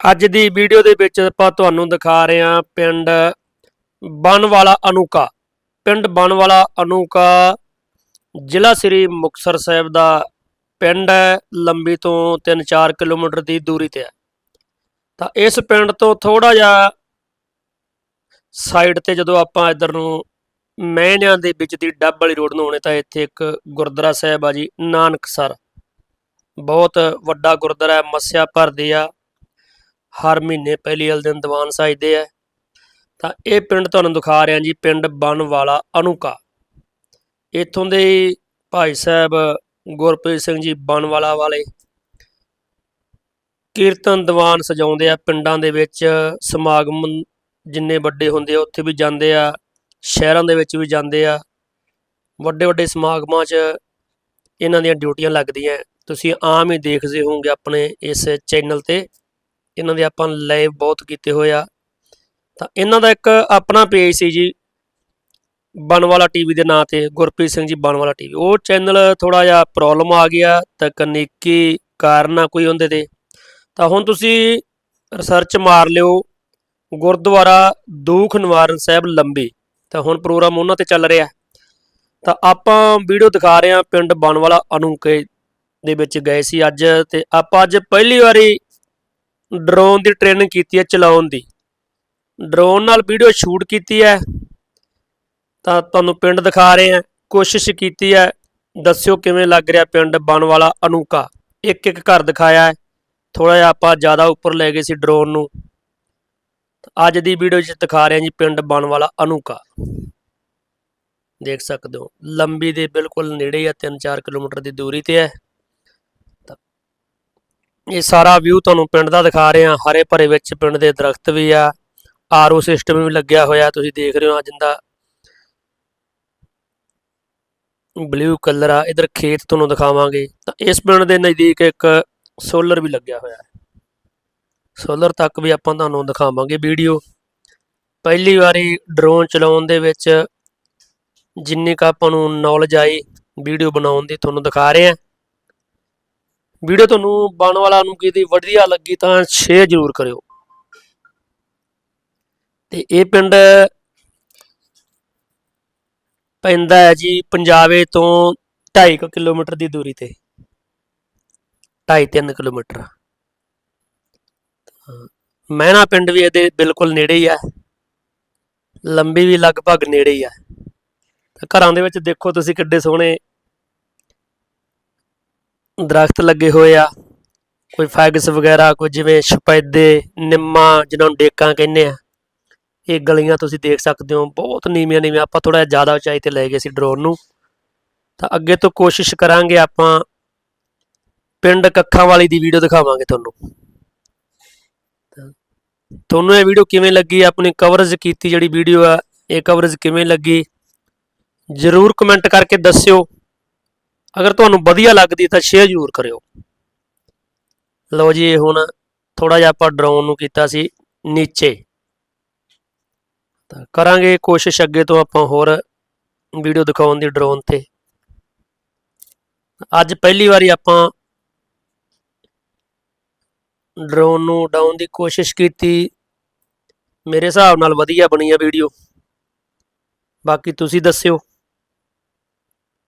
ਅੱਜ ਦੀ ਵੀਡੀਓ ਦੇ ਵਿੱਚ ਆਪਾਂ ਤੁਹਾਨੂੰ ਦਿਖਾ ਰਹੇ ਹਾਂ ਪਿੰਡ ਬਣਵਾਲਾ ਅਨੂਕਾ। ਪਿੰਡ ਬਣਵਾਲਾ ਅਨੂਕਾ ਜ਼ਿਲ੍ਹਾ ਸ੍ਰੀ ਮੁਕਤਸਰ ਸਾਹਿਬ ਦਾ ਪਿੰਡ ਹੈ, ਲੰਬੀ ਤੋਂ 3-4 ਕਿਲੋਮੀਟਰ ਦੀ ਦੂਰੀ ਤੇ ਹੈ। ਤਾਂ ਇਸ ਪਿੰਡ ਤੋਂ ਥੋੜਾ ਜਿਹਾ ਸਾਈਡ ਤੇ ਜਦੋਂ ਆਪਾਂ ਇੱਧਰ ਨੂੰ ਮਹਿਣਿਆਂ ਦੇ ਵਿੱਚ ਦੀ ਡੱਬ ਵਾਲੀ ਰੋਡ ਨੂੰ ਆਉਣੇ ਤਾਂ ਇੱਥੇ ਇੱਕ ਗੁਰਦੁਆਰਾ ਸਾਹਿਬ ਆ ਜੀ, ਨਾਨਕਸਰ। ਬਹੁਤ ਵੱਡਾ ਗੁਰਦੁਆਰਾ ਮੱਸਿਆ ਭਰਦੇ ਆ। ਹਰ ਮਹੀਨੇ ਪਹਿਲੀ ਵਾਲੇ ਦਿਨ ਦੀਵਾਨ ਸਜਦੇ ਆ। ਤਾਂ ਇਹ ਪਿੰਡ ਤੁਹਾਨੂੰ ਦਿਖਾ ਰਿਹਾ ਜੀ, ਪਿੰਡ ਬਣਵਾਲਾ, ਅਨੁਕਾ। ਇੱਥੋਂ ਦੇ ਭਾਈ ਸਾਹਿਬ ਗੁਰਪ੍ਰੀਤ ਸਿੰਘ ਜੀ ਬਣਵਾਲਾ ਵਾਲੇ ਕੀਰਤਨ ਦੀਵਾਨ ਸਜਾਉਂਦੇ ਆ। ਪਿੰਡਾਂ ਦੇ ਵਿੱਚ ਸਮਾਗਮ ਜਿੰਨੇ ਵੱਡੇ ਹੁੰਦੇ ਆ, ਉੱਥੇ ਵੀ ਜਾਂਦੇ ਆ, ਸ਼ਹਿਰਾਂ ਦੇ ਵਿੱਚ ਵੀ ਜਾਂਦੇ ਆ। ਵੱਡੇ ਵੱਡੇ ਸਮਾਗਮਾਂ 'ਚ ਇਹਨਾਂ ਦੀਆਂ ਡਿਊਟੀਆਂ ਲੱਗਦੀਆਂ। ਤੁਸੀਂ ਆਮ ਹੀ ਦੇਖਦੇ ਹੋਵੋਗੇ ਆਪਣੇ ਇਸ ਚੈਨਲ ਤੇ। ਇਹਨਾਂ ਦੇ ਆਪਾਂ ਲਾਈਵ ਬਹੁਤ ਕੀਤੇ ਹੋਏ ਆ। ਤਾਂ ਇਹਨਾਂ ਦਾ ਇੱਕ ਆਪਣਾ ਪੇਜ ਸੀ ਜੀ ਬਣਵਾਲਾ ਟੀਵੀ ਦੇ ਨਾਂ ਤੇ, ਗੁਰਪ੍ਰੀਤ ਸਿੰਘ ਜੀ ਬਣਵਾਲਾ ਟੀਵੀ ਉਹ ਚੈਨਲ ਥੋੜਾ ਜਿਹਾ ਪ੍ਰੋਬਲਮ ਆ ਗਿਆ, ਤਕਨੀਕੀ ਕਾਰਨ ਆ ਕੋਈ ਉਹਦੇ ਤੇ। ਤਾਂ ਹੁਣ ਤੁਸੀਂ ਰਿਸਰਚ ਮਾਰ ਲਿਓ, ਗੁਰਦੁਆਰਾ ਦੂਖ ਨਿਵਾਰਨ ਸਾਹਿਬ ਲੰਬੀ। ਤਾਂ ਹੁਣ ਪ੍ਰੋਗਰਾਮ ਉਹਨਾਂ ਤੇ ਚੱਲ ਰਿਹਾ। ਤਾਂ ਆਪਾਂ ਵੀਡੀਓ ਦਿਖਾ ਰਹੇ ਹਾਂ ਪਿੰਡ ਬਣਵਾਲਾ ਅਨੂਕੇ ਦੇ ਵਿੱਚ ਗਏ ਸੀ ਅੱਜ, ਤੇ ਆਪਾਂ ਅੱਜ ਪਹਿਲੀ ਵਾਰੀ ਡਰੋਨ ਦੀ ਟ੍ਰੇਨਿੰਗ ਕੀਤੀ ਹੈ ਚਲਾਉਣ ਦੀ। ਡਰੋਨ ਨਾਲ ਵੀਡੀਓ ਸ਼ੂਟ ਕੀਤੀ ਹੈ। ਤਾਂ ਤੁਹਾਨੂੰ ਪਿੰਡ ਦਿਖਾ ਰਹੇ ਹਾਂ। ਕੋਸ਼ਿਸ਼ ਕੀਤੀ ਹੈ। ਦੱਸਿਓ ਕਿਵੇਂ ਲੱਗ ਰਿਹਾ ਪਿੰਡ ਬਣ ਵਾਲਾ ਅਨੂਕਾ। ਇੱਕ ਇੱਕ ਘਰ ਦਿਖਾਇਆ ਹੈ। ਥੋੜਾ ਜਿਹਾ ਆਪਾਂ ਜ਼ਿਆਦਾ ਉੱਪਰ ਲੈ ਗਏ ਸੀ ਡਰੋਨ ਨੂੰ। ਅੱਜ ਦੀ ਵੀਡੀਓ 'ਚ ਦਿਖਾ ਰਹੇ ਹਾਂ ਜੀ ਪਿੰਡ ਬਣ ਵਾਲਾ ਅਨੂਕਾ। ਦੇਖ ਸਕਦੇ ਹੋ। ਲੰਬੀ ਦੇ ਬਿਲਕੁਲ ਨੇੜੇ ਆ 3-4 ਕਿਲੋਮੀਟਰ ਦੀ ਦੂਰੀ ਤੇ ਹੈ। ਇਹ ਸਾਰਾ ਵਿਊ ਤੁਹਾਨੂੰ ਪਿੰਡ ਦਾ ਦਿਖਾ ਰਹੇ ਹਾਂ। ਹਰੇ ਭਰੇ ਵਿੱਚ ਪਿੰਡ ਦੇ ਦਰਖਤ ਵੀ ਆ। ਆਰਓ ਸਿਸਟਮ ਵੀ ਲੱਗਿਆ ਹੋਇਆ, ਤੁਸੀਂ ਦੇਖ ਰਹੇ ਹੋ ਅੱਜ ਦਾ। ਬਲੂ ਕਲਰ ਆ। ਇਧਰ ਖੇਤ ਤੁਹਾਨੂੰ ਦਿਖਾਵਾਂਗੇ। ਤਾਂ ਇਸ ਪਿੰਡ ਦੇ ਨਜ਼ਦੀਕ ਇੱਕ ਸੋਲਰ ਵੀ ਲੱਗਿਆ ਹੋਇਆ ਹੈ। ਸੋਲਰ ਤੱਕ ਵੀ ਆਪਾਂ ਤੁਹਾਨੂੰ ਦਿਖਾਵਾਂਗੇ ਵੀਡੀਓ। ਪਹਿਲੀ ਵਾਰੀ ਡਰੋਨ ਚਲਾਉਣ ਦੇ ਵਿੱਚ ਜਿੰਨੀ ਕੁ ਆਪਾਂ ਨੂੰ ਨੌਲੇਜ ਆਈ ਵੀਡੀਓ ਬਣਾਉਣ ਦੀ, ਤੁਹਾਨੂੰ ਦਿਖਾ ਰਹੇ ਹਾਂ। ਵੀਡੀਓ ਤੁਹਾਨੂੰ ਬਣ ਵਾਲਾ ਨੂੰ ਕੀਤੀ ਵਧੀਆ ਲੱਗੀ ਤਾਂ ਸ਼ੇਅਰ ਜ਼ਰੂਰ ਕਰਿਓ। ਤੇ ਇਹ ਪਿੰਡ ਪੈਂਦਾ ਹੈ ਜੀ ਪੰਜਾਬੇ ਤੋਂ 2.5 ਕਿਲੋਮੀਟਰ ਦੀ ਦੂਰੀ ਤੇ। 2.5-3 ਕਿਲੋਮੀਟਰ। ਮਹਿਣਾ ਪਿੰਡ ਵੀ ਇਹਦੇ ਬਿਲਕੁਲ ਨੇੜੇ ਹੀ ਆ। ਲੰਬੀ ਵੀ ਲਗਭਗ ਨੇੜੇ ਹੀ ਆ। ਘਰਾਂ ਦੇ ਵਿੱਚ ਦੇਖੋ ਤੁਸੀਂ ਕਿੱਡੇ ਸੋਹਣੇ ਦਰਖਤ ਲੱਗੇ ਹੋਏ ਆ। ਕੋਈ ਫੈਗਸ ਵਗੈਰਾ, ਕੋਈ ਜਿਵੇਂ ਸ਼ਪੈਦੇ, ਨਿੰਮਾ, ਜਿਹਨਾਂ ਨੂੰ ਡੇਕਾਂ ਕਹਿੰਦੇ ਆ। ਇਹ ਗਲੀਆਂ ਤੁਸੀਂ ਦੇਖ ਸਕਦੇ ਹੋ, ਬਹੁਤ ਨੀਵੀਆਂ ਨੀਵੀਆਂ। ਆਪਾਂ ਥੋੜਾ ਜ਼ਿਆਦਾ ਉਚਾਈ ਤੇ ਲੈ ਗਏ ਸੀ ਡਰੋਨ ਨੂੰ। ਤਾਂ ਅੱਗੇ ਤੋਂ ਕੋਸ਼ਿਸ਼ ਕਰਾਂਗੇ ਆਪਾਂ ਪਿੰਡ ਕੱਖਾਂ ਵਾਲੀ ਦੀ ਵੀਡੀਓ ਦਿਖਾਵਾਂਗੇ ਤੁਹਾਨੂੰ। ਤਾਂ ਤੁਹਾਨੂੰ ਇਹ ਵੀਡੀਓ ਕਿਵੇਂ ਲੱਗੀ, ਆਪਣੀ ਕਵਰੇਜ ਕੀਤੀ ਜਿਹੜੀ ਵੀਡੀਓ ਆ, ਇਹ ਕਵਰੇਜ ਕਿਵੇਂ ਲੱਗੀ, ਜਰੂਰ ਕਮੈਂਟ ਕਰਕੇ ਦੱਸਿਓ। ਅਗਰ ਤੁਹਾਨੂੰ ਵਧੀਆ ਲੱਗਦੀ ਤਾਂ ਸ਼ੇਅਰ ਜ਼ਰੂਰ ਕਰਿਓ। ਲਓ ਜੀ ਹੁਣ ਥੋੜਾ ਜਿਹਾ ਆਪਾਂ ਡਰੋਨ ਨੂੰ ਕੀਤਾ ਸੀ ਨੀਚੇ। ਤਾਂ ਕਰਾਂਗੇ ਕੋਸ਼ਿਸ਼ ਅੱਗੇ ਤੋਂ ਆਪਾਂ ਹੋਰ ਵੀਡੀਓ ਦਿਖਾਉਣ ਦੀ ਡਰੋਨ ਤੇ। ਅੱਜ ਪਹਿਲੀ ਵਾਰੀ ਆਪਾਂ ਡਰੋਨ ਨੂੰ ਉਡਾਉਣ ਦੀ ਕੋਸ਼ਿਸ਼ ਕੀਤੀ। ਮੇਰੇ ਹਿਸਾਬ ਨਾਲ ਵਧੀਆ ਬਣੀ ਆ ਵੀਡੀਓ ਬਾਕੀ ਤੁਸੀਂ ਦੱਸਿਓ।